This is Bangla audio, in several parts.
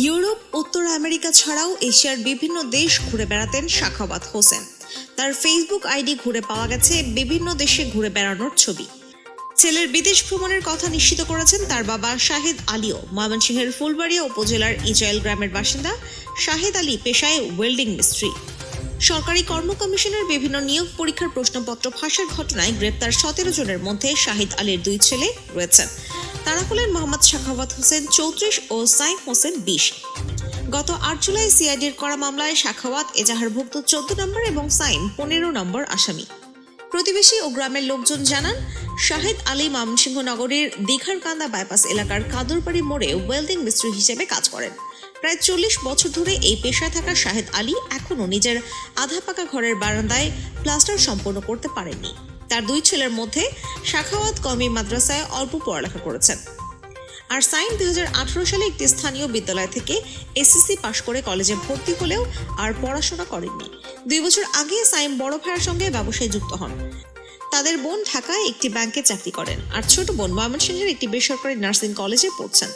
ইউরোপ, উত্তর আমেরিকা ছাড়াও এশিয়ার বিভিন্ন দেশ ঘুরে বেড়াতেন শাখাওয়াত হোসেন। তার ফেসবুক আইডি ঘুরে পাওয়া গেছে বিভিন্ন দেশে ঘুরে বেড়ানোর ছবি। ছেলের বিদেশ ভ্রমণের কথা নিশ্চিত করেছেন তার বাবা শাহেদ আলীও। ময়মনসিংহের ফুলবাড়িয়া উপজেলার ইজয়েল গ্রামের বাসিন্দা শাহেদ আলী পেশায় ওয়েল্ডিং মিস্ত্রি। সরকারি কর্ম কমিশনের বিভিন্ন নিয়োগ পরীক্ষার প্রশ্নপত্র ফাঁসের ঘটনায় গ্রেপ্তার সতেরো জনের মধ্যে শাহিদ আলীর দুই ছেলে রয়েছেন তারা হলেন মোহাম্মদ শাখাওয়াত হোসেন চৌত্রিশ ও সাইম হোসেন বিশ। গত আট জুলাই সিআইডির করা মামলায় শাখাওয়াত এজাহারভুক্ত চোদ্দ নম্বর এবং সাইম পনেরো নম্বর আসামি। প্রতিবেশী ও গ্রামের লোকজন জানান, শাহেদ আলী ময়মনসিংহ নগরীর দীঘারকান্দা বাইপাস এলাকার কাদুরবাড়ি মোড়ে ওয়েল্ডিং মিস্ত্রি হিসেবে কাজ করেন। প্রায় চল্লিশ বছর ধরে এই পেশায় থাকা শাহেদ আলী এখনও নিজের আধা পাকা ঘরের বারান্দায় প্লাস্টার সম্পন্ন করতে পারেননি। তার দুই ছেলের মধ্যে শাখাওয়াত কমি মাদ্রাসায় অল্প পড়ালেখা করেছেন। আর সাইন দুই সালে একটি স্থানীয় বিদ্যালয় থেকে এসএসসি পাশ করে কলেজে ভর্তি হলেও আর পড়াশোনা করেননি। দুই বছর আগে সাইম বড় ভাইয়ের সঙ্গে ব্যবসায় যুক্ত হন। তাদের বোন ঢাকায় একটি ব্যাংকে চাকরি করেন আর ছোট বোন ময়মনসিংহের একটি বেসরকারি নার্সিং কলেজে পড়ছেন।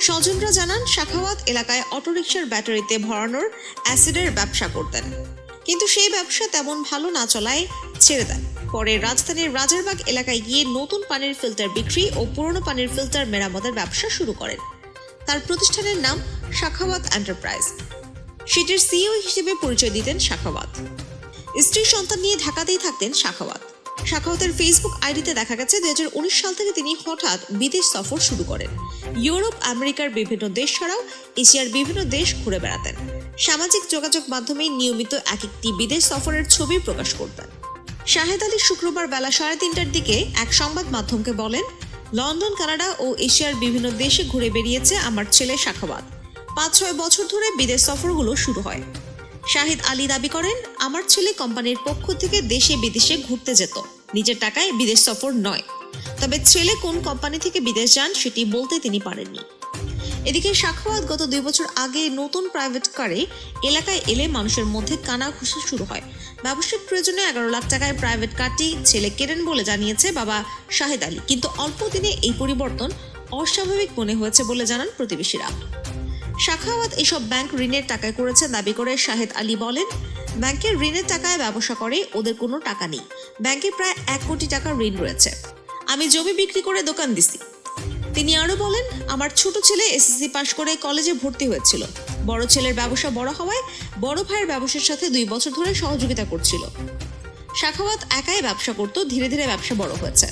স্বজনরা জানান, শাখাওয়াত এলাকায় অটোরিকশার ব্যাটারিতে ভরানোর অ্যাসিডের ব্যবসা করতেন। কিন্তু সেই ব্যবসা তেমন ভালো না চলায় ছেড়ে দেন। পরে রাজধানীর রাজারবাগ এলাকায় গিয়ে নতুন পানির ফিল্টার বিক্রি ও পুরনো পানির ফিল্টার মেরামতের ব্যবসা শুরু করেন। তার প্রতিষ্ঠানের নাম শাখাওয়াত এন্টারপ্রাইজ। সেটির সিইও হিসেবে পরিচয় দিতেন শাখাওয়াত। স্ত্রী সন্তান নিয়ে ঢাকাতেই থাকতেন শাখাওয়াত। শাখাওয়াতের ফেসবুক আইডিতে দেখা গেছে, দুই হাজার উনিশ সাল থেকে তিনি হঠাৎ বিদেশ সফর শুরু করেন। ইউরোপ, আমেরিকার বিভিন্ন দেশ ছাড়াও এশিয়ার বিভিন্ন দেশ ঘুরে বেড়াতেন। সামাজিক যোগাযোগ মাধ্যমে নিয়মিত এক একটি বিদেশ সফরের ছবি প্রকাশ করতেন। শাহেদ আলী শুক্রবার বেলা সাড়ে তিনটার দিকে এক সংবাদ মাধ্যমকে বলেন, লন্ডন, কানাডা ও এশিয়ার বিভিন্ন দেশে ঘুরে বেরিয়েছে আমার ছেলে শাখাবাদ পাঁচ, ছয় বছর ধরে বিদেশ সফরগুলো শুরু হয়। শাহিদ আলী দাবি করেন, আমার ছেলে কোম্পানির পক্ষ থেকে দেশে বিদেশে ঘুরতে যেত, নিজের টাকায় বিদেশ সফর নয়। তবে ছেলে কোন কোম্পানি থেকে বিদেশ যান সেটি বলতে তিনি পারেননি। এদিকে সাখাওয়াত গত দুই বছর আগে নতুন প্রাইভেট কারে এলাকায় এলে মানুষের মধ্যে কানা ঘুষা শুরু হয়। ব্যবসায়িক প্রয়োজনে এগারো লাখ টাকায় প্রাইভেট কারটি ছেলে কেনেন বলে জানিয়েছে বাবা শাহেদ আলী। কিন্তু অল্প দিনে এই পরিবর্তন অস্বাভাবিক মনে হয়েছে বলে জানান প্রতিবেশীরা। শাখাওয়াত এসব ব্যাংক ঋণের টাকায় করেছে দাবি করে শাহেদ আলী বলেন ব্যাংকের ঋণের টাকায় ব্যবসা করে, ওদের কোনো টাকা নেই। ব্যাংকে প্রায় এক কোটি টাকার ঋণ রয়েছে। আমি জমি বিক্রি করে দোকান দিছি। তিনি আরও বলেন, আমার ছোট ছেলে এসএসসি পাশ করে কলেজে ভর্তি হয়েছিল। বড় ছেলের ব্যবসা বড় হওয়ায় বড় ভাইয়ের ব্যবসার সাথে দুই বছর ধরে সহযোগিতা করছিল। শাখাওয়াত একাই ব্যবসা করত, ধীরে ধীরে ব্যবসা বড় হয়েছে।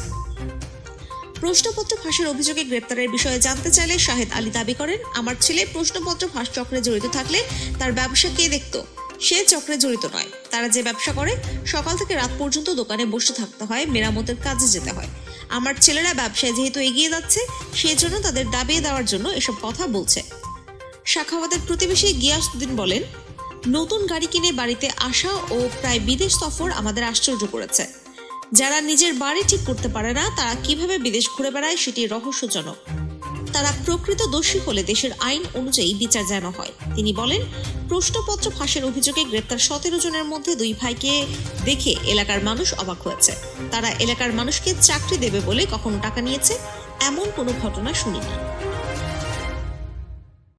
প্রশ্নপত্র ফাঁসের অভিযোগে গ্রেপ্তারের বিষয়ে জানতে চাইলে শাহেদ আলী দাবি করেন, আমার ছেলে প্রশ্নপত্র ফাঁস চক্রে জড়িত থাকলে তার ব্যবসা কে দেখতো? সে চক্রে জড়িত নয়। তারা যে ব্যবসা করে, সকাল থেকে রাত পর্যন্ত দোকানে বসে থাকতে হয়, মেরামতের কাজে যেতে হয়। আমার ছেলেরা ব্যবসায় যেহেতু এগিয়ে যাচ্ছে, সেজন্য তাদের দাবিয়ে দেওয়ার জন্য এসব কথা বলছে। শাখাওয়াতের প্রতিবেশী গিয়াসুদ্দিন বলেন, নতুন গাড়ি কিনে বাড়িতে আসা ও প্রায় বিদেশ সফর আমাদের আশ্চর্য করেছে। যারা নিজের বাড়ি ঠিক করতে পারে না, তারা কীভাবে বিদেশ ঘুরে বেড়ায় সেটি রহস্যজনক। তারা প্রকৃত দোষী হলে দেশের আইন অনুযায়ী বিচার যেন হয়। তিনি বলেন, প্রশ্নপত্র ফাঁসের অভিযোগে গ্রেপ্তার সতেরো জনের মধ্যে দুই ভাইকে দেখে এলাকার মানুষ অবাক হয়েছে। তারা এলাকার মানুষকে চাকরি দেবে বলে কখনো টাকা নিয়েছে, এমন কোনো ঘটনা শুনিনি।